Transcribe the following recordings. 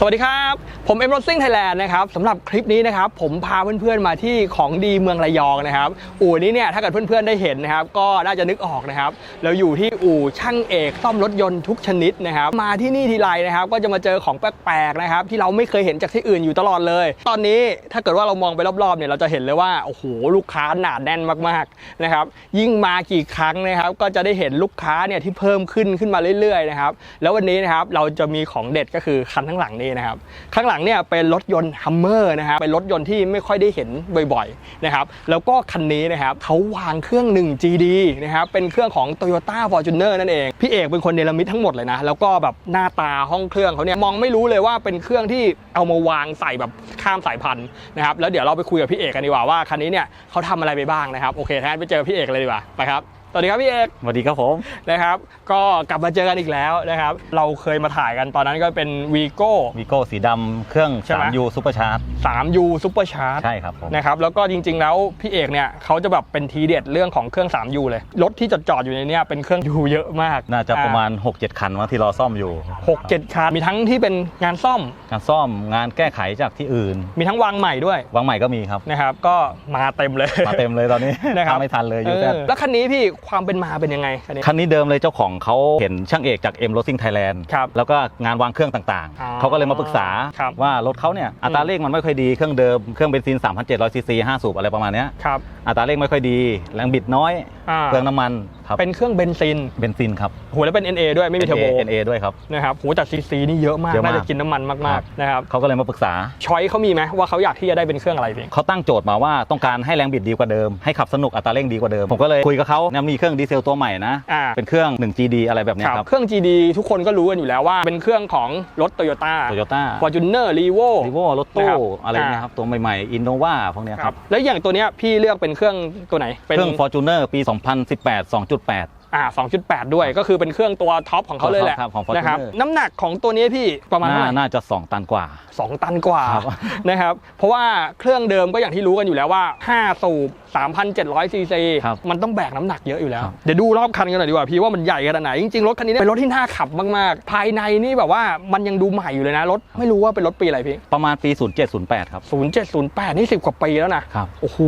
สวัสดีครับ ผมเอ็มรถซิ่งไทยแลนด์นะครับสำหรับคลิปนี้นะครับผมพาเพื่อนๆมาที่ของดีเมืองระยองนะครับ อู่นี้เนี่ยถ้าเกิดเพื่อนๆได้เห็นนะครับ ก็น่าจะนึกออกนะครับเราอยู่ที่อู่ช่างเอกซ่อมรถยนต์ทุกชนิดนะครับ มาที่นี่ทีไรนะครับ ก็จะมาเจอของแปลกๆนะครับ ที่เราไม่เคยเห็นจากที่อื่นอยู่ตลอดเลย ตอนนี้ถ้าเกิดว่าเรามองไปรอบๆเนี่ยเราจะเห็นเลยว่าโอ้โหลูกค้าหนาแน่นมากๆนะครับ ยิ่งมากี่ครั้งนะครับ ก็จะได้เห็นลูกค้าเนี่ยที่เพิ่มขึ้นขึ้นมาเรื่อยๆนะครับแล้ววันนี้นะครับเราจะมีของเด็ดก็คือคันข้างหลังนี้นะครับข้างหลังเนี่ยเป็นรถยนต์ฮัมเมอร์นะครับเป็นรถยนต์ที่ไม่ค่อยได้เห็นบ่อยๆนะครับแล้วก็คันนี้นะครับเขาวางเครื่อง 1 GD นะครับเป็นเครื่องของ Toyota Fortuner นั่นเอง พี่เอกเป็นคนเนรมิตทั้งหมดเลยนะแล้วก็แบบหน้าตาห้องเครื่องเขาเนี่ยมองไม่รู้เลยว่าเป็นเครื่องที่เอามาวางใส่แบบข้ามสายพันธุ์นะครับแล้วเดี๋ยวเราไปคุยกับพี่เอกกันดีกว่าว่าคันนี้เนี่ยเขาทำอะไรไปบ้างนะครับโอเคถ้างั้นไปเจอพี่เอกเลยดีกว่าไปครับ วัสดีครับพี่เอกสวัสดีครับผมนะครับ ก็กลับมาเจอกันอีกแล้วนะครับ เราเคยมาถ่ายกันตอนนั้นก็เป็นวีโก้วีโก้สีดำเครื่องใช่ไหม3 U ซูเปอร์ชาร์จ 3 U Super Charge ใช่ครับผมนะครับแล้วก็จริง ๆ แล้วพี่เอกเนี่ยเขาจะแบบเป็นทีเด็ดเรื่องของเครื่อง 3U เลย รถที่จอดจอดๆอยู่ในเนี้เป็นเครื่อง U เยอะมาก น่าจะประมาณ 6-7 คันว่าที่รอซ่อมอยู่หกเจ็ดคันมีทั้งที่เป็นงานซ่อมการซ่อมงานแก้ไขจากที่อื่น มีทั้งวางใหม่ด้วยวางใหม่ก็มีครับนะครับก็มาเต็มเลยมาเต็มเลยตอนนี้นะครับทำไม่ทันเลยเอยูอแซแล้วคันนี้พี่ความเป็นมาเป็นยังไงคันนี้ คันนี้เดิมเลยเจ้าของเขาเห็นช่างเอกจาก M Racing Thailand ครับแล้วก็งานวางเครื่องต่างอ๋อๆ เขาก็เลยมาปรึกษาครับว่ารถเขาเนี่ยอัตราเร่งมันไม่ค่อยดีเครื่องเดิมเครื่องเบนซิน3,700ซีซี5สูบอะไรประมาณเนี้ยครับอัตราเร่งไม่ค่อยดีแรงบิดน้อยอ่า เปลืองน้ำมัน ครับเป็นเครื่องเบนซินเบนซินครับโหแล้วเป็น NA ด้วยไม่มีเทอร์โบ NA ด้วยครับนะครับโหแต่ซีซีนี่เยอะมากเยอะมากน่าจะกินน้ำมันมากๆนะครับเขาก็เลยมาปรึกษาช้อยเขามีไหมว่าเขาอยากที่จะได้เป็นเครื่องอะไรพี่เขาตั้งโจทย์มาว่าต้องการให้แรงบิดดีกว่าเดิมให้ขับสนุกอัตราเร่งดีกว่าเดิมผมก็เลยคุยกับเขาเนี่ยมีเครื่องดีเซลตัวใหม่นะอ่าเป็นเครื่อง 1GD อะไรแบบเนี้ยครับเครื่อง GD ทุกคนก็รู้กันอยู่แล้วว่าเป็นเครื่องของรถ Toyota โตโยต้า Fortuner Revo รีโวรถนะครัตู้บอะไรเงี้ยครับตัวใหม่ๆอินโนวาพวกเนี้ยครับแล้วอย่างตัวเนี้ยพี่เลือกเป็นเครื่องตัวไหนเป็นเครื่อง Fortuner ปี 2018 2.8 อ่า2.8 ด้วย ก็คือเป็นเครื่องตัวท็อปของเขาเลยแหละครับของ Fortuner นะครับน้ำหนักของตัวนี้พี่ประมาณน่าเท่าไหร่ น่าจะ 2 ตันกว่าสองตันกว่าครับนะครับ เพราะว่าเครื่องเดิมก็อย่างที่รู้กันอยู่แล้วว่า 5 สูบ 3,700 ซีซี ครับมันต้องแบกน้ำหนักเยอะอยู่แล้ว ครับ เดี๋ยวดูรอบคันกันหน่อยดีกว่าพี่ว่ามันใหญ่ขนาดไหน จริงๆ รถคันนี้เนี่ยเป็นรถที่น่าขับมากๆ ภายในนี่แบบว่ามันยังดูใหม่อยู่เลยนะรถไม่รู้ว่าเป็นรถปีอะไรพี่ประมาณปี 0708 ครับ 0708นี่10 กว่าปีแล้วนะครับ โอ้โห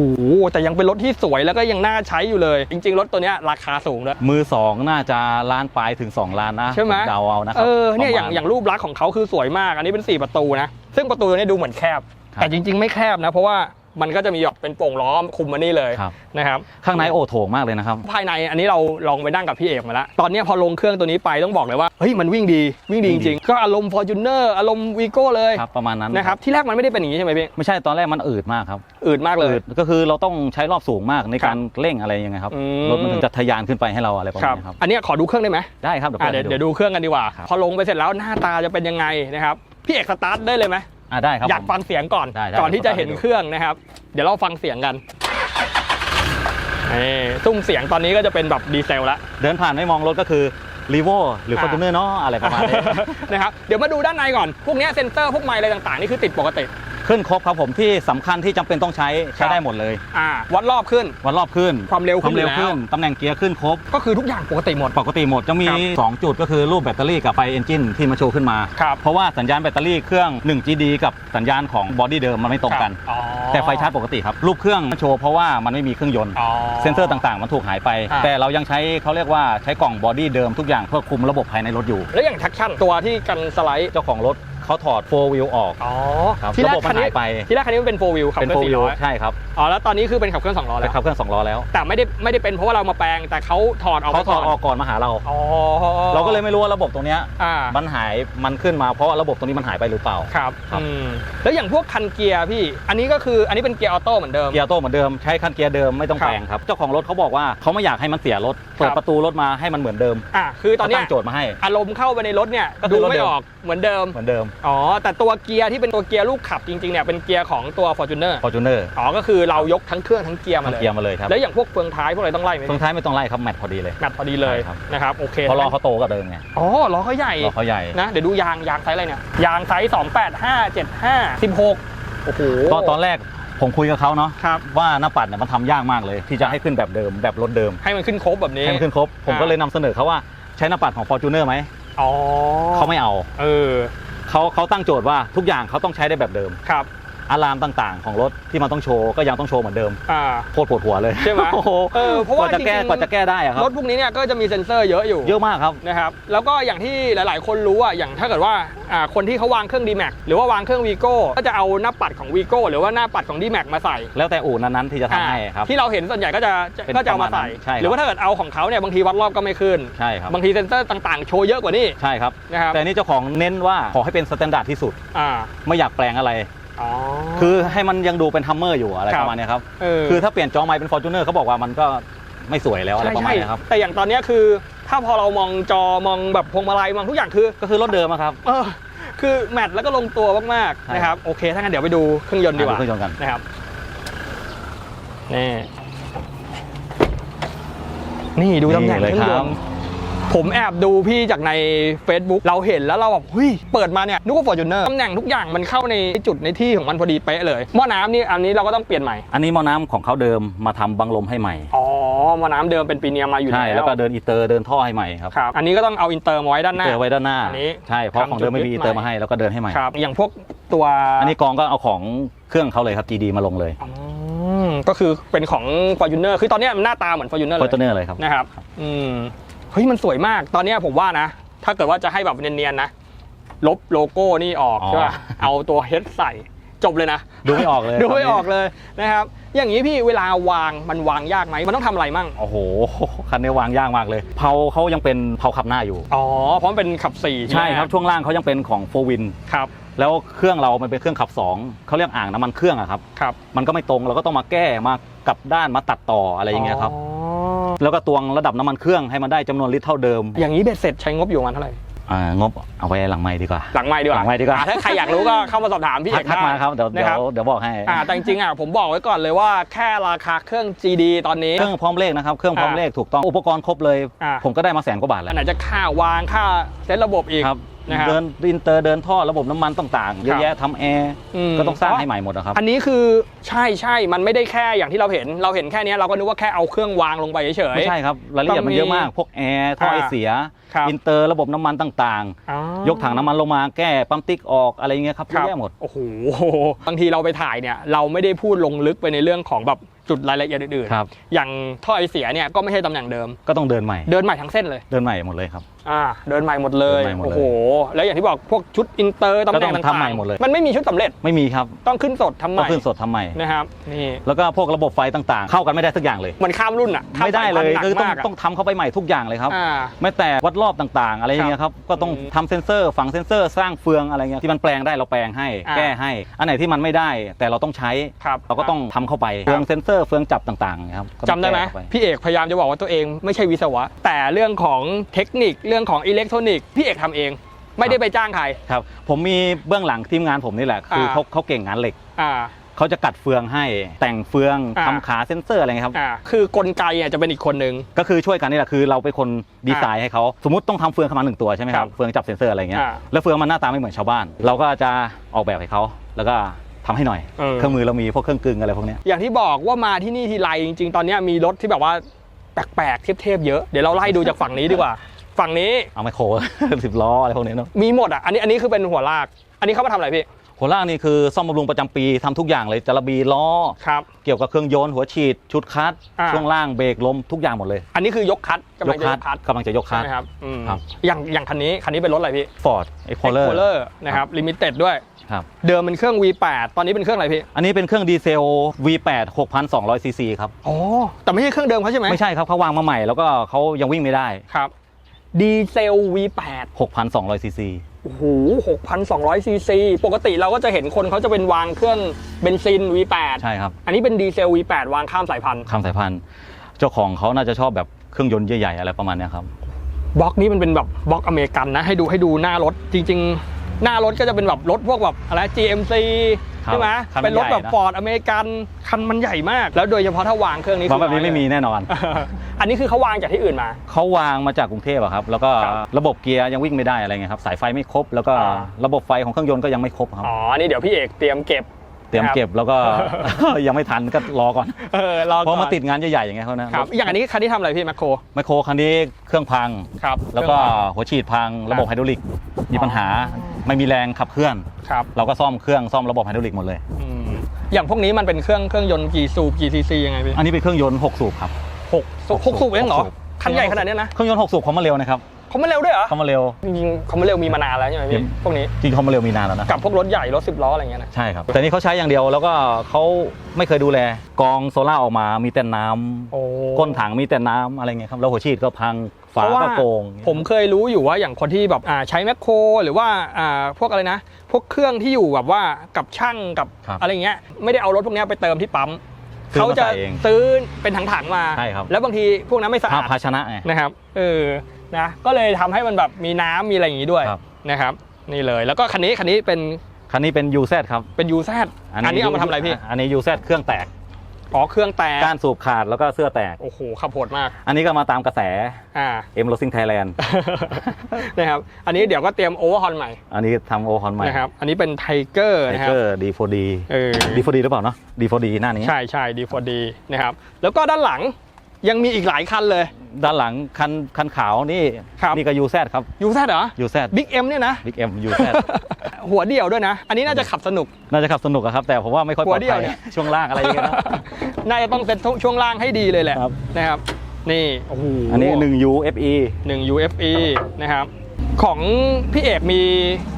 แต่ยังเป็นรถที่สวยแล้วก็ยังน่าใช้อยู่เลย จริง ๆ รถตัวเนี้ยราคาสูงด้วยมือ2น่าจะล้านปลายถึง 2 ล้านนะใช่ไหมผเดาเอานะครัเออเนี่ยอย่างประมณอย่างรูปลักษณ์ของเขาคือสวยมาก อันนี้เป็น 4 ประตูนะ ซึ่งประตูเนี่ยดูเหมือนแคบครับแต่จริง ๆ ไม่แคบนะ เพราะว่า มันก็จะมีแบบเป็นโป่งล้อมคุมมานี่เลยครับ นะครับข้างในโอโถงมากเลยนะครับ ภายในอันนี้เราลองไปนั่งกับพี่เอกมาแล้ว ตอนเนี้ยพอลงเครื่องตัวนี้ไปต้องบอกเลยว่าเฮ้ยมันวิ่งดีวิ่งดีจวิ่งดีริงๆ ก็อารมณ์ Fortuner อารมณ์วีโก้เลยครับประมาณนั้นนะครับที่แรกมันไม่ได้เป็นอย่างนี้ใช่ไหมพี่ไม่ใช่ตอนแรกมันอืดมากครับอืดมากเลยอืดก็คือเราต้องใช้รอบสูงมากในครับการเร่งอะไรยังไงครับอืมรถมันถึงจะทะยานขึ้นไปให้เราอะไรประคมารัณบนี้ครับอันเนี้ยขอดูเครื่องได้ไหมได้ครับเดี๋ยวอะเปิดเดี๋ยวให้เดี๋ยวดูเครื่องกันดีกว่าครับพอลงไปเสร็จแล้วหน้าตาจะเป็นยังไงนะครับพี่เอกสตาร์ทได้เลยไหม อะได้ครับอยากผม ฟังเสียงก่อน ได้ได้ก่อนที่จะเห็นผมฟังให้ดูเครื่องนะครับ เดี๋ยวเราฟังเสียงกันนี่ซุ้มเสียงตอนนี้ก็จะเป็นแบบดีเซลแล้วเดินผ่านไม่มองรถก็คือรีโวหรืออ่าฟอร์จูเนอร์เนาะอะไรประมาณนี้ นะครับเดี๋ยวมาดูด้านในก่อน พวกเนี้ยเซ็นเซอร์พวกไมค์อะไรต่างๆ นี่คือติดปกติ ขึ้นครบครับผมที่สำคัญที่จำเป็นต้องใช้ครัใช้บ ได้หมดเลย อ่าวัดรอบขึ้น วันรอบขึ้นความเร็วความเร็วขึ้นอยู่ขึ้นแล้ว ตำแหน่งเกียร์ขึ้นครบ ก็คือทุกอย่างปกติหมด ปกติหมดจะมี ครับ2 จุดก็คือรูปแบตเตอรี่กับไฟเอนจินที่มาโชว์ขึ้นมา ครับ เพราะว่าสัญญาณแบตเตอรี่เครื่อง 1GD กับสัญญาณของบอดี้เดิมมันไม่ตรงกันอ๋อแต่ไฟชาร์จปกติครับ รูปเครื่องมันโชว์เพราะว่ามันไม่มีเครื่องยนต์ อ๋อ เซ็นเซอร์ต่างๆ มันถูกหายไป อ่า แต่เรายังใช้เขาเรียกว่าใช้กล่องบอดี้เดิมทุกอย่างเพื่อคุมระบบภายในรถอยู่ แล้วอย่างทักชั่นตัวที่กันสไลด์ เจ้าของรถ เขาถอดโฟวิลออกอ๋อครับที่แรกระบบมัคันนนี้หายไปที่แรกคันนี้มันเป็นโฟวิลขับเป็น เคโฟรื่องวิสี่ลร้อยใช่ครับอ๋อแล้วตอนนี้คือเป็นขับเครื่องสองล้อเป็แล้นวขับเครื่องสองล้อแล้วแต่ไม่ได้ไม่ได้เป็นเพราะว่าเรามาแปลงแต่เขาถอดออกเขาถอดไปออกก่อนมาหาเรา อ๋อเราก็เลยไม่รู้ว่าระบบตรงเนี้ยอ่า มันหายมันขึ้นมาเพราะว่าระบบตรงนี้มันหายไปหรือเปล่า ครับครับ อืมแล้วอย่างพวกคันเกียร์พี่ อันนี้ก็คืออันนี้เป็นเกียร์ออโต้เหมือนเดิม เกียร์โต้เหมือนเดิมใช้คันเกียร์เดิมไม่ต้องครับแปลงครับเจ้าของรถเขาบอกว่าเขาไม่อยากให้มันเสียรถเปิดครับ ประตูรถมาให้มันเหมือนเดิมอะคือตอนเขาเนี้ตั้ยงโจทย์มาให้ อารมณ์เข้าไปในรถเนี่ยก็คืดูอรถไม่เดิมออกเหมือนเดิม เหมือนเดิมอ๋อ แต่ตัวเกียร์ที่เป็นตัวเกียร์ลูกขับจริงๆเนี่ยเป็นเกียร์ของตัว Fortuner ฟอร์จูเนอร์อ๋อก็คือเรายกทั้งเครื่องทั้งเกียร์มาทั้งเลยเกียร์มาเลยครับแล้วอย่างพวกเฟืองท้ายพวกอะไรต้องไล่ไหมตรงท้ายไม่ต้องไล่ครับแมทพอดีเลยแมทพอดีเลยใช่ครับนะครับโอเคเพราะล้อเขาโตกว่าเดิมไงอ๋อล้อเขาใหญ่ล้อเขาใหญ่นะเดี๋ยวดูยางยางไซส์อะไรเนี่ยยางไซส์285 75 16โอ้โหก็ตอนแรกผมคุยกับเขาเนาะครับว่าหน้าปัดเนี่ยมันทำยากมากเลย ที่จะให้ขึ้นแบบเดิมแบบรถเดิม ให้มันขึ้นครบแบบนี้ให้มันขึ้นครบผมอ่าก็เลยนำเสนอเขาว่าใช้หน้าปัดของ Fortuner ไหมอ๋อเขาไม่เอา เออ เขาเขาตั้งโจทย์ว่าทุกอย่างเขาต้องใช้ได้แบบเดิมครับ อะลามต่างๆ ของรถที่มันต้องโชว์ก็ยังต้องโชว์เหมือนเดิมอ่า โคตรปวดหัวเลยใช่ไหมโอ้โหเออเพราะว่ากว่าจะแก้จริงๆ กว่าจะแก้ได้อะครับรถพวกนี้เนี่ยก็จะมีเซ็นเซอร์เยอะอยู่ เยอะมากครับ นะครับแล้วก็อย่างที่หลาย ๆ คนรู้อะอย่างถ้าเกิดว่าอ่าคนที่เขาวางเครื่อง d m a x หรือว่าวางเครื่อง Vigo ก็จะเอาหน้าปัดของ Vigo หรือว่าหน้าปัดของ d m a x มาใส่แล้วแต่อู่นั้นๆที่จะทำให้ครับ ที่เราเห็นส่วนใหญ่ก็จะจะเป็นก็จะเอามาใส่ ประมาณนั้นใช่ครับ หรือว่าถ้าเกิดเอาของเขาเนี่ยบางทีวัดรอบก็ไม่ขึ้น ใช่ครับบางทีเซ็นเซอร์ต่าง ๆ โชว์เยอะกว่านี้ใช่ครับ นะครับแต่นี่เจ้าของเน้นว่าขอให้เป็นสแตนดาร์ดที่สุด อ่า ไม่อยากแปลงอะไรอ๋อ คือให้มันยังดูเป็นทัมเมอร์อยู่อะไรครับประมาณเนี้ยครับเออคือถ้าเปลี่ยนจอไมค์เป็นฟอร์จูเนอร์เขาบอกว่ามันก็ไม่สวยแล้วอะไรใช่ประมาณใช่เนี้ยครับแต่อย่างตอนเนี้ยคือถ้าพอเรามองจอมองแบบพวงมาลัยมองทุกอย่างคือ ก็คือรถเดิมอะครับเออคือแมทแล้วก็ลงตัวมากๆใช่นะครับโอเคถ้างั้นเดี๋ยวไปดูเครื่องยนต์ดีกว่าอะดูเครื่องยนต์กันนะครับนี่นี่ดูตำแหน่งนี่เลยเครื่องยครับนต์ ผมแอบดูพี่จากใน Facebook เราเห็นแล้วเราแบบเฮ้ยเปิดมาเนี่ยนึกว่า Fortuner ตำแหน่งทุกอย่างมันเข้าในจุดในที่ของมันพอดีเป๊ะเลยหม้อน้ำนี่อันนี้เราก็ต้องเปลี่ยนใหม่อันนี้หม้อน้ำของเขาเดิมมาทำบังลมให้ใหม่อ๋อหม้อน้ำเดิมเป็นปีเนียมมาอยู่ใช่แล้วแล้วก็เดินอีเตอร์เดินท่อให้ใหม่ครับครับอันนี้ก็ต้องเอาอินเตอร์มาไว้ด้านหน้าเจอไว้ด้านหน้าอันนี้ใช่เพราะของเดิมไม่มีทำจุดยึดอีเตอร์ใหม่มาให้แล้วก็เดินให้ใหม่ ครับอย่างพวกตัว อันนี้กองก็เอาของเครื่องเขาเลยครับ GD มาลงเลยอืมก็คือเป็นของ Fortuner คือตอนเนี้ยมันหน้าตาเหมือน Fortuner ฟอเลร์จูยเนอร์เลยครับ นะครับ อืม เฮ้ยมันสวยมากตอนเนี้ยผมว่านะ ถ้าเกิดว่าจะให้แบบเนียนๆนะ ลบโลโก้นี่ออกอ๋อ ใช่ป่ะเอาตัวเฮดใส่จบเลยนะ ดูไม่ออกเลยดูไม่ออกตนนี้เลยนะครับ อย่างนี้พี่เวลาวางมันวางยากไหมมันต้องทำอะไรมั่ง โอ้โห คันนี้วางยากมากเลย เผาเขายังเป็นเผาขับหน้าอยู่ อ๋อ เพราะมันเป็นขับสี่ใช่ใช่ไหมครับช่วงล่างเขายังเป็นของโฟวิน ครับ แล้วเครื่องเรามันเป็นเครื่องขับสองเขาเรียกอ่างน้ำมันเครื่องอะครับ ครับมันก็ไม่ตรงเราก็ต้องมาแก้มากลับด้านมาตัดต่ออะไรอย่างเงี้ยครับ อ๋อ แล้วก็ตวงระดับน้ำมันเครื่องให้มันได้จำนวนลิตรเท่าเดิมอย่างนี้เบ็ดเสร็จใช้งบอยู่ประมาณเท่าไหร่ อ่างบเอาไว้หลังไม้ดีกว่า หลังไม่ดีกว่าหลังไมค์ดีกว่า อ่ถ้าใครอยากรู้ก็เข้ามาสอบถามพี่เอกทักได้มาครับเดี๋ยวนะเดี๋ยครับวเดี๋ยวบอกให้ อ่าแต่จริงๆอะผมบอกไว้ก่อนเลยว่าแค่ราคาเครื่อง GD ตอนนี้ เครื่องพร้อมเลขนะครับ เครื่องพร้อมอ่าเลขถูกต้อง อุปกรณ์ครบเลย อ่า ผมก็ได้มาแสนกว่าบาทแล้อัวนไหนจะค่าวางค่าเซตระบบอีก ครับ นะครับเดินอินเตอร์เดินท่อระบบน้ำมันต่างๆเยครัอะบแยะทำแอร์มก็ต้องสร้างให้ใหม่หมดนะครับอันนี้คือใช่ใช่มันไม่ได้แค่อย่างที่เราเห็น เราเห็นแค่เนี้ยเราก็นึกว่าแค่เอาเครื่องวางลงไปเฉยๆไม่ใช่ครับรายละเอียดมันเยอะมากพวกแอร์ท่อไอเสียครับอินเตอร์ระบบน้ำมันต่างอ๋อๆยกถังน้ำมันลงมาแก้ปั๊มติ๊กออกอะไรเงี้ยครับเยครัอะบแยะหมดโอ้โหบางทีเราไปถ่ายเนี่ยเราไม่ได้พูดลงลึกไปในเรื่องของแบบจุดรายละเอียดอื่นๆครับอย่างท่อไอเสียเนี่ยก็ไม่ใช่ตำแหน่งเดิมก็ต้องเดินใหม่เดินใหม่ทั้งเส้นเลยเดินใหม่หมดเลยครับ อ่าเดินใหม่หมดเลยเดินใหม่หมดเลย โอ้โหแล้วอย่างที่บอกพวกชุดอินเตอร์ตำแหน่งก็ต้องต่างทำใหม่หมดเลย มันไม่มีชุดสำเร็จไม่มีครับต้องขึ้นสดทำใหต้องม่ขึ้นสดทำใหม่ นะครับนี่แล้วก็พวกระบบไฟต่างๆ เข้ากันไม่ได้สักอย่างเลย มันข้ามรุ่นอะข้าไม่ได้เลยสาพันคือธุ์หนัต้องกมากะต้องทำเข้าไปใหม่ทุกอย่างเลยครับ อ่าไม่แต่วัดรอบต่างๆ อะไรอย่างเงี้ยครับ ก็ต้องอืมทำเซ็นเซอร์ฝังเซ็นเซอร์สร้างเฟืองอะไรเงี้ยที่มันแปลงได้เราแปลงให้ อ่า แก้ให้ อันไหนที่มันไม่ได้แต่เราต้องใช้ ครับเราก็ต้องทำเข้าไปครับเฟืองเซ็นเซอร์เฟืองจับต่างๆครับก็ต้องจำได้ไหมแก้เข้าป พี่เอกพยายามจะบอกว่าตัวเองไม่ใช่วิศวะ แต่เรื่องของเทคนิคเรื่องของอิเล็กทรอนิกส์พี่เอกทำเอง ไม่ได้ไปจ้างใคร ครับ ผมมีเบื้องหลังทีมงานผมนี่แหละคืออ่าเขาเขาเก่งงานเหล็กอ่าเขาจะกัดเฟืองให้แต่งเฟืองอ่าทำขาเซ็นเซอร์อะไรเงี้ยครับอ่าคือกลไกเนี่ยจะเป็นอีกคนนึงก็คือช่วยกันนี่แหละคือเราเป็นคนดีไซน์ให้เขาสมมติต้องทำเฟืองเข้ามาหนึ่งตัวใช่ไหมคครัรับบเฟืองจับเซ็นเซอร์อะไรเงี้ยอ่าแล้วเฟืองมันหน้าตาไม่เหมือนชาวบ้าน เราก็จะออกแบบให้เขาแล้วก็ทำให้หน่อยเออเครื่องมือเรามีพวกเครื่องกึ่งอะไรพวกเนี้ยอย่างที่บอกว่ามาที่นี่ทีไรจริง ๆ ตอนเนี้ยมีรถที่แบบว่าแปลกๆเทพๆเยอะเดี๋ยวเราไล่ดูจากฝั่งนี้ดีกว่า ฝั่งนี้เอาไมโคร สิบล้ออะไรพวกนี้เนาะมีหมดอะอันนี้อันนี้คือเป็นหัวลาก อันนี้เขามาทำอะไรพี่ หัวล่างนี่คือซ่อมบำรุงประจำปีทำทุกอย่างเลยจระบีล้อ ครับ เกี่ยวกับเครื่องยนต์หัวฉีด ชุดคัดอ่า ช่วงล่างเบรกลมทุกอย่างหมดเลยอันนี้คือยกคัดกำยลังกจะคัยดกคัดกำลังจะยกคัใช่ดไหมครับอืมครับ อย่างอย่างคันนี้คันนี้เป็นรถอะไรพี่ฟอร์ดเอ็กโคเลอร์ Explorer นะครับลิมิเต็ดด้วย ครับเดิมเป็นเครื่อง V8 ตอนนี้เป็นเครื่องอะไรพี่อันนี้เป็นเครื่องดีเซล V8 6,200ซีซีครับ อ๋อแต่ไม่ใช่เครื่องเดิมเขาใช่ไหมไม่ใช่ครับเขาวางมาใหม่แล้วก็เขายังวิ่งไม่ได้ ครับ ดีเซล V8 6,200ซีซีโอ้โห6,200ซีซีปกติเราก็จะเห็นคนเขาจะเป็นวางเครื่องเบนซิน V8 ใช่ครับ อันนี้เป็นดีเซล V8 วางข้ามสายพันธุ์ข้ามสายพันธุ์ เจ้าของเขาน่าจะชอบแบบเครื่องยนต์ใหญ่ๆอะไรประมาณเนี้ยครับ บล็อกนี้มันเป็นแบบบล็อกอเมริกันนะ ให้ดูให้ดูหน้ารถจริง ๆ หน้ารถก็จะเป็นแบบรถพวกแบบอะไร GMC ครับใช่ไหมคันมันเป็นรถแบบใหญ่นะ ฟอร์ดอเมริกันคันมันใหญ่มาก แล้วโดยเฉพาะถ้าวางเครื่องนี้วางแบบนี้คือไม่มีอยเลยแน่นอน อันนี้คือเขาวางจากที่อื่นมา เขาวางมาจากกรุงเทพอะครับ แล้วก็ครับระบบเกียร์ยังวิ่งไม่ได้อะไรเงี้ยครับ สายไฟไม่ครบ แล้วก็อ่า ระบบไฟของเครื่องยนต์ก็ยังไม่ครบครับ อ๋อนี่เดี๋ยวพี่เอกเตรียมเก็บ เตรียมเก็บแล้วก็ ยังไม่ทันก็รอก่อน เออรอเพราะก่อมานติดงานใหญ่ๆอย่างเงี้ยเขานะครับ อย่างอันนี้คันที่ทำอะไรพี่แมคโครไมโครคันนี้เครื่องพัง ครับแล้วก็หัวฉีดพัง ระบบไฮดรอลิกมีปัญหา ไม่มีแรงขับเคลื่อน ครับเราก็ซ่อมเครื่องซ่อมระบบไฮดรอลิกหมดเลย อืมอย่างพวกนี้มันเป็นเครื่องเครื่องยนต์กี่สูบกี่ซีซียังไงพี่อันนี้เป็นเครื่องยนต์6สูบครับ หกสูบหกสูบเองเหรอหกสูบ คันใหญ่ขนาดเนี้ยนะเครื่องยนต์6สูบเขามาเร็วนะครับเขาไม่เร็วด้วยเหรอเขามาเร็ว จริงๆเขาไม่เร็วมีมานานแล้วใช่ไหมเดี๋พี่ยวพวกนี้จริงๆเขามาเร็วมีนานแล้วนะกับพวกรถใหญ่รถสิบล้ออะไรเงี้ยนะ ใช่ครับ แต่นี่เขาใช้อย่างเดียวแล้วก็เขาไม่เคยดูแลกองโซล่าร์ออกมามีแต่น้ำโอ้ก้นถังมีแต่น้ำอะไรเงี้ยครับแล้วหัวฉีดก็พัง ฝาเพราะว่าก็โกง ผมเคยรู้อยู่ว่าอย่างคนที่แบบอ่าใช้แมคโคร หรือว่าอ่าพวกอะไรนะ พวกเครื่องที่อยู่แบบว่ากับช่างกับครับอะไรเงี้ยไม่ได้เอารถพวกเนี้ยไปเติมที่ปั๊มซื้อเขามาจะใส่เองซื้อเป็นถังๆมาใช่ครับแล้วบางทีพวกนั้นไม่สะภาอาดภาชนะไงนะครับเออนะก็เลยทำให้มันแบบมีน้ำมีอะไรอย่างงี้ด้วยครับนะครับ นี่เลยแล้วก็คันนี้คันนี้เป็นคันนี้เป็น UZ ครับเป็นยูแซอันนี้เอามาทำอะไรพี่อันนี้ UZ เครื่องแตก อ๋อเครื่องแตกก้านสูบขาดแล้วก็เสื้อแตก โอ้โหขับโหดมาก อันนี้ก็มาตามกระแสอ่า M Racing Thailand นะครับอันนี้เดี๋ยวก็เตรียมโอเวอร์ฮอนใหม่ อันนี้ทำโอคอนใหม่นะครับอันนี้เป็นไทเกอร์ไทนะครัเกบอร์ D4D เออ D4D หรือเปล่าเนาะ D4D หน้านี้ ใช่ใช่ดีฟอดีนะครับแล้วก็ด้านหลัง ยังมีอีกหลายคันเลย ด้านหลังคันคันขาวนี่ครับ นี่ก็ UZ ครับยูแซเหรอ UZ บิ๊กเอ็มเนี่ยนะ Big M UZ หัวเดี่ยวด้วยนะ อันนี้น่าจะขับสนุก น่าจะขับสนุกอะครับ แต่ผมว่าไม่ค่อยปลอดหัวเดียวภัยเนี่ย ช่วงล่างอะไรอย่างเงี้ยนะ น่าจะต้องเซ็ตช่วงล่างให้ดีเลยแหละครับ นะครับ นี่โอ้โหอันนี้1 UFE หนึ่ง UFE นะครับ ของพี่เอกมี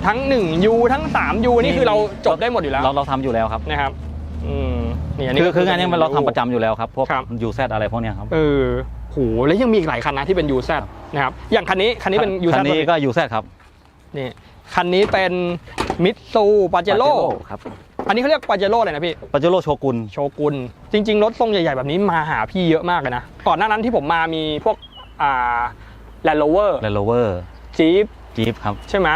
ทั้ง 1 U ทั้ง 3 U นี่คือเราจบได้หมดอยู่แล้วเราเราทำอยู่แล้วครับ นะครับอืม นี่อันนี้คือก็คืองานนี้มันเราทำประจจำอยู่แล้วครับพวกครับ UZ อะไรพวกเนี้ยครับเออโหแล้วยังมีอีกหลายคันนะที่เป็น UZ นะครับอย่างคันนี้คันนี้เป็น UZ คันนี้ก็ UZ ครับนี่คันนี้เป็นมิตซูปาเจโร่ Pajero ครับอันนี้เขาเรียกปาเจโร่อะไรนะพี่ ปาเจโร่โชกุนโชกุนจริง ๆ รถทรงใหญ่ ๆ แบบนี้มาหาพี่เยอะมากเลยนะ ก่อนหน้านั้นที่ผมมามีพวกอ่าแลนด์โรเวอร์แลนด์โรเวอร์ จี๊ปจี๊ปครับ ใช่ไหม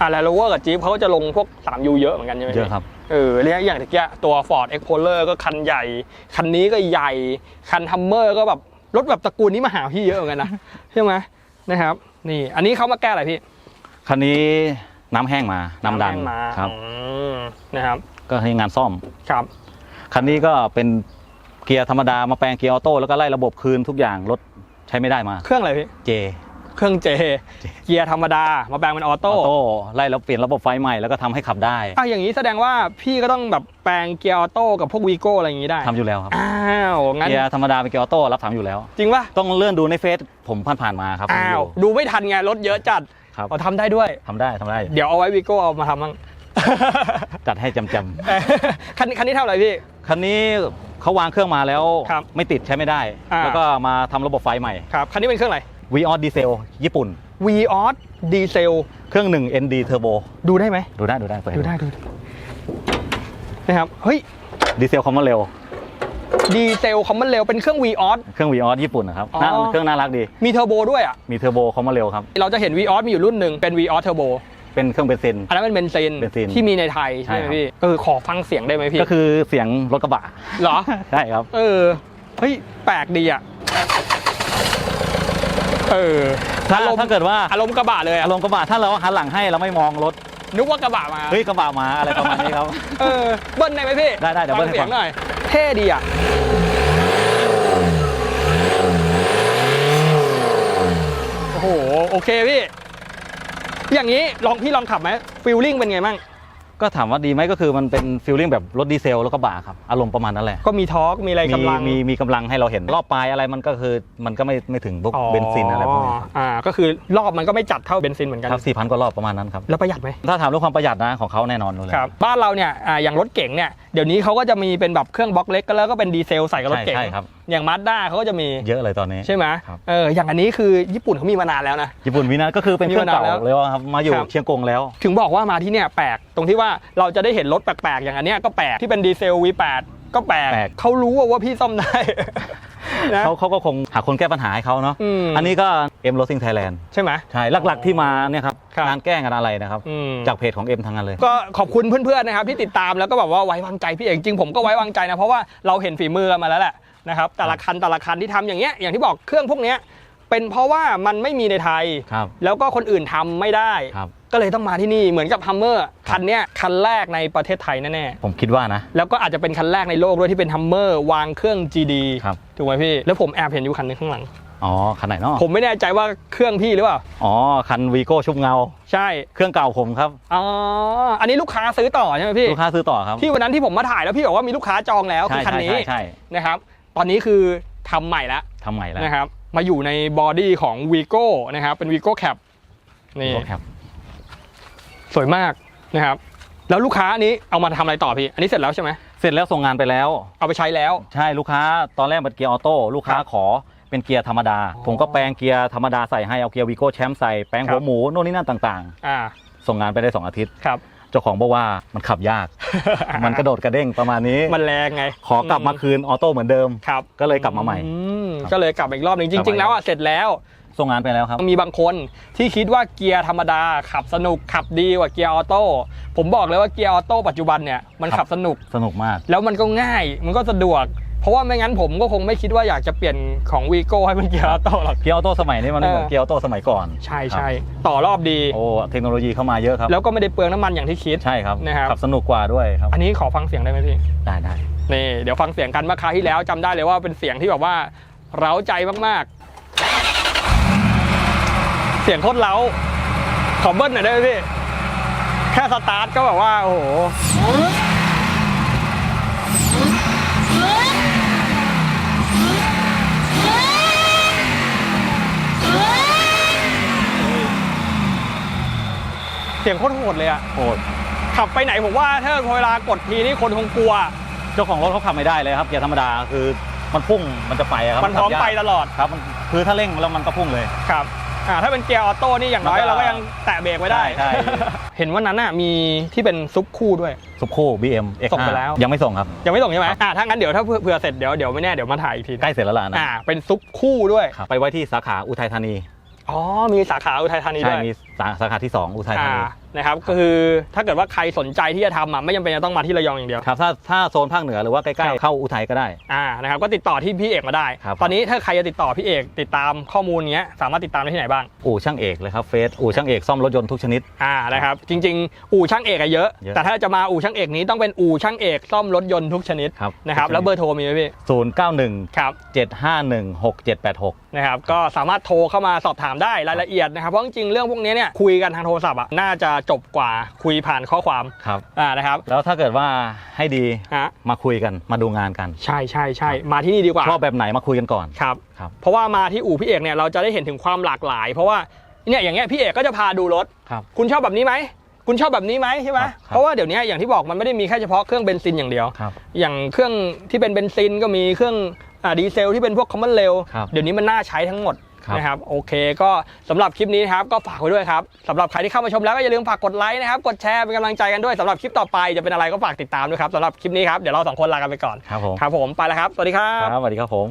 อ่าแลนด์โรเวอร์กับจี๊ปเขาก็จะลงพวก 3U เยอะเหมือนกันใช่ไหมเยพี่อะครับเออเรียกอย่างตะกี้ตัว Ford Explorer ก็คันใหญ่ คันนี้ก็ใหญ่ คันฮัมเมอร์ก็แบบรถแบบตระกูลนี้มาหาพี่เยอะเหมือนกันนะใช่ไหมนะครับ นี่อันนี้เขามาแก้อะไรพี่ คันนี้น้ำแห้งมา น้ำดันแห้งมาครับอืมนะครับ ก็ให้งานซ่อมครับ คันนี้ก็เป็นเกียร์ธรรมดามาแปลงเกียร์ออโต้แล้วก็ไล่ระบบคืนทุกอย่างรถใช้ไม่ได้มา เครื่องอะไรพี่เจ เครื่องเจ เกียร์ธรรมดา มาแปลงเป็นอออโต้อโต้ไล่แล้วเปลี่ยนระบบไฟใหม่แล้วก็ทำให้ขับได้อะอย่างนี้แสดงว่าพี่ก็ต้องแบบแปลงเกียร์ออโต้กับพวกวีโก้อะไรอย่างนี้ได้ทำอยู่แล้วครับอ้าวงั้นเกียร์ธรรมดาเป็นเกียร์ออโต้รับทำอยู่แล้ว จริงป่ะต้องเลื่อนดูในเฟซผมผ่านผ่านๆมาครับอ้าวดูดูไม่ทันไงรถเยอะจัดครับเอาทำได้ด้วยทำได้ทำได้ เดี๋ยวเอาไว้วีโก้เอามาทำบ้างจัดให้จำจคันคันนี้เท่าไหร่พี่ำคันนี้เขาวางเครื่องมาแล้วครับไม่ติดใช้ไม่ได้อ่าแล้วก็มาทำระบบไฟใหม่ครับคันนี้เป็นเครื่องอะไร v ีออดีเซลญี่ปุ่น v o s ดีเซลเครื่อง 1 ND Turbo ดูได้ไหมดูได้ดูได้เปิดให้ดูได้ดูได้นะครับ เฮ้ย ดีเซลคอมมอนเร็ว ดีเซลคอมมอนเร็วเป็นเครื่อง v o s เครื่อง v ีออญี่ปุ่นนะครับอ๋อน่าเครื่องน่ารักดี มีเทอร์โบด้วยอะ มีเทอร์โบคอมมอนเร็วครับ เราจะเห็น v o s มีอยู่รุ่นหนึ่งเป็น v o s เทอร์โบเป็นเครื่องเบนซิน อันนั้นเป็นเบนซินเบนซินที่มีในไทยใช่ใช่ไหมครับ พี่เออขอฟังเสียงได้ไหมพี่ก็คือเสียงรถกระบะ เหรอ ใช่ครับ เออ เฮ้ย แปลกดีอะ เออถ้าอารมณ์ ถ้าเกิดว่าอารมณ์กระบะเลยอะอารมณ์กระบะถ้าเราหันหลังให้เราไม่มองรถนึกว่ากระบะมาเฮ้ยกระบะมาอะไรประมาณนี้ครับ เออเบิ้ลได้ไหมพี่ได้ได้เดี๋ยวฟัเบิ้ลให้เสียฟังงหน่อยเท่ดีอะโอ้โหโอเคพี่ อย่างนี้ลองพี่ลองขับไหมฟิลลิ่งเป็นไงบ้าง ก็ถามว่าดีไหมก็คือมันเป็นฟิลลิ่งแบบรถดีเซลรถกระบะครับ อารมณ์ประมาณนั้นแหละก็มีทอร์กมีอะไรมีกำลังมีมีกำลังให้เราเห็นรอบปลายอะไรมันก็คือมันก็ไม่ไม่ถึงพวกเบนซินอะไรพวกนี้อ่าก็คือรอบมันก็ไม่จัดเท่าเบนซินเหมือนกันครับสี่พันกว่ารอบประมาณนั้นครับแล้วประหยัดไหมถ้าถามเรื่องความประหยัดนะของเขาแน่นอนเลยครับบ้านเราเนี่ยอ่าอย่างรถเก๋งเนี่ยเดี๋ยวนี้เขาก็จะมีเป็นแบบเครื่องบล็อกเล็กก็แล้วก็เป็นดีเซลใส่กับรถใช่เก๋งใช่ครับอย่างมาสด้าเขาก็จะมีเยอะเลยตอนนี้ ใช่ไหมครับ เอออย่างอันนี้คือญี่ปุ่นเขามีมานานแล้วนะ ญี่ปุ่นวินาก็คือเป็นเครื่องเก่ามีมานานแล้วเลยว่าครับมาอยู่ครับเชียงกงแล้ว ถึงบอกว่ามาที่เนี่ยแปลกตรงที่ว่าเราจะได้เห็นรถแปลกๆ อย่างอันเนี้ยก็แปลกที่เป็นดีเซล V8 ก็แปลก แปลก เขารู้ว่าพี่ซ่อมได้ นะ เขาเขาก็คงหาคนแก้ปัญหาให้เขาเนาะอืมอันนี้ก็เอ็มโรซิงไทยแลนด์ใช่ไหม ใช่หลักๆที่มาเนี่ยครับครับ งานแกล้งกันอะไรนะครับ อืม จากเพจของเอ็มทางนั้นเลย ก็ขอบคุณเพื่อนๆนะครับที่ติดตามแล้วก็แบบว่าไว้วางใจพี่เอกจริงผมก็ไว้วางใจนะเพราะว่าเราเห็นฝีมือกันมาแล้วแหละนะครับแต่ละคันแต่ละคันที่ทำอย่างเงี้ยอย่างที่บอกเครื่องพวกเนี้ย เป็นเพราะว่ามันไม่มีในไทย ครับ แล้วก็คนอื่นทำไม่ได้ ครับ ก็เลยต้องมาที่นี่เหมือนกับฮัมเมอร์คันเนี้ยคันแรกในประเทศไทยแน่ผมคิดว่านะ ๆแล้วก็อาจจะเป็นคันแรกในโลกด้วยที่เป็นฮัมเมอร์วางเครื่อง GD ครับ ถูกไหมพี่ แล้วผมแอบเห็นอยู่คันหนึงข้างหลัง อ๋อ คันไหนเนาะผมไม่แน่ใจว่าเครื่องพี่หรือเปล่า อ๋อ คันวีโก้ชุบเงา ใช่เครื่องเก่าผมครับ อ๋ออันนี้ลูกค้าซื้อต่อใช่ไหมพี่ลูกค้าซื้อต่อครับที่วันนั้นที่ผมมาถ่ายแล้วพี่บอกว่ามีลูกค้าจองแล้วคืใช่อคันใช่นี้ใช่ใช่นะครับ ตอนนี้คือทำใหม่แล้วทำใหม่แล้วนะครับ มาอยู่ในบอดี้ของ v ีโก้นะครับ เป็น v ีโก้แคปนี่ครับสวยมากนะครับ แล้วลูกค้าอันนี้เอามาทำอะไรต่อพี่ อันนี้เสร็จแล้วใช่ไหมเสร็จแล้วส่งงานไปแล้ว เอาไปใช้แล้ว ใช่ลูกค้าตอนแรกเป็นเกียร์ออโต้ลูกค้าครับขอเป็นเกียร์ธรรมดาอ๋อผมก็แปลงเกียร์ธรรมดาใส่ให้เอาเกียร์วีโก้แชมป์ใส่แปลงครัหับวหมูโน่นนี่นั่นต่างอ่าๆส่งงานไปได้สองอาทิตย์ครับ เจ้าของบอกว่ามันขับยาก มันกระโดดกระเด้งประมาณนี้มันแรงไง ขอกลับมาคืนออโต้เหมือนเดิมครับก็เลยกลับมาใหม่อืมครับก็เลยกลับมาอีกรอบหนึ่งจกลับริงมาๆแล้วอะเสร็จแล้วส่งงานไปแล้วครับ มีบางคนที่คิดว่าเกียร์ธรรมดาขับสนุกขับดีกว่าเกียร์ออโต้ผมบอกเลยว่าเกียร์ออโต้ปัจจุบันเนี่ยมันครับขับสนุกสนุกมาก แล้วมันก็ง่ายมันก็สะดวก เพราะว่าไม่งั้นผมก็คงไม่คิดว่าอยากจะเปลี่ยนของวีโก้ให้เป็นเกียร์ออโต้หรอก เกียร์ออโต้สมัยนี้มันไม่เหมือเอนอเกียร์ออโต้สมัยก่อน ใช่ครับใช่ต่อรอบดีโอ้เทคโนโลยีเข้ามาเยอะครับ แล้วก็ไม่ได้เปลืองน้ำมันอย่างที่คิดใช่ครับนะครับขับสนุกกว่าด้วยครับ อันนี้ขอฟังเสียงได้ไหมพี่ได้ได้นี่เดี๋ยวฟังเสียงกันเมื่อคราวที่แล้วจำได้เลยว่าเป็นเสียงที่แบบว่าเร้าใจมากๆ เสียงโคตรเร้าขอเบิ้ลหน่อยได้ไหมพี่แค่สตาร์ทก็แบบว่าโอ้โห เสียงโคตรโหดเลยอะโอ้ขับไปไหนผมว่าถ้าเวลากดทีนี่คนคงกลัว เจ้าของรถเขาขับไม่ได้เลยครับเกียร์ธรรมดาคือมันพุ่งมันจะไปอะครับมันพร้อมขับยากไปตลอดครับมันคือถ้าเร่งแล้วมันก็พุ่งเลย ครับอ่าถ้าเป็นเกียร์ออโต้นี่อย่างน้อยมันก็ เราก็ยังแตะเบรกไว้ได้ ใช่ใช่ เห็นวันนั้นน่ะมีที่เป็นซุปคู่ด้วยสุขคู่ BM X5 ส่งไปแล้ว ยังไม่ส่งครับ ยังไม่ส่งใช่ไหมครับอ่าถ้างั้นเดี๋ยวถ้าเผื่อเผื่อเสร็จเดี๋ยวเดี๋ยวไม่แน่เดี๋ยวมาถ่ายอีกทีใกล้เสร็จแล้วล่ะนะอ่าเป็นซุปคู่ด้วย ครับไปไว้ที่สาขาอุทัยธานีอ๋อมีสาขาอุทัยธานีใช่ด้วยมี สาสาขาที่ 2 อุทัยธาอ่านีนะครับก็คือถ้าเกิดว่าใครสนใจที่จะทำอะไม่จำเป็นจะต้องมาที่ระยองอย่างเดียวครับถ้าถ้าโซนภาคเหนือหรือว่าใกครัล้บๆเข้าอุทัยก็ได้อ่านะครับก็ติดต่อที่พี่เอกมาได้ครับตอนนี้ถ้าใครจะติดต่อพี่เอกติดตามข้อมูลเนี้ยสามารถติดตามได้ที่ไหนบ้างอู่ช่างเอกเลยครับเฟซอู่ช่างเอกซ่อมรถยนต์ทุกชนิดอ่านะครับจริง ๆ อู่ช่างเอกอะเยอะเยอะแต่ถ้าจะมาอู่ช่างเอกนี้ต้องเป็นอู่ช่างเอกซ่อมรถยนต์ทุกชนิดครับนะครับแล้วเบอร์โทรมีไหมพี่091ครับ751 6786นะครับก็สามารถโทรเข้ามาสอบถามได้รายละเอียดนะครับเพราะจริงๆเรื่องพวกนี้เนี่ยคุยกันทางโทรศัพท์อะน่าจะจบกว่าคุยผ่านข้อความครับอ่านะครับ แล้วถ้าเกิดว่าให้ดีฮะมาคุยกันมาดูงานกันใช่ใช่ใช่มาที่นี่ดีกว่าชอบแบบไหนมาคุยกันก่อนครับครับเพราะว่ามาที่อู่พี่เอกเนี่ยเราจะได้เห็นถึงความหลากหลาย เพราะว่าเนี่ยอย่างเงี้ยพี่เอกก็จะพาดูรถครับคุณชอบแบบนี้ไหมคุณชอบแบบนี้ไหมใช่ไหมครับครับเพราะว่าเดี๋ยวนี้อย่างที่บอกมันไม่ได้มีแค่เฉพาะเครื่องเบนซินอย่างเดียวครับอย่างเครื่องที่เป็นเบนซินก็มีเครื่องอ่าดีเซลที่เป็นพวกคอมมอนเรลครับเดี๋ยวนี้มันน่าใช้ทั้งหมดครับ นะครับโอเค ก็สำหรับคลิปนี้นะครับก็ฝากไว้ด้วยครับสำหรับใครที่เข้ามาชมแล้วก็อย่าลืมฝากกดไลค์นะครับกดแชร์เป็นกำลังใจกันด้วยสำหรับคลิปต่อไปจะเป็นอะไรก็ฝากติดตามด้วยครับสำหรับคลิปนี้ครับเดี๋ยวเราสองคนลากันไปก่อนครับผมครับผมไปแล้วครับสวัสดีครับครับสวัสดีครับผม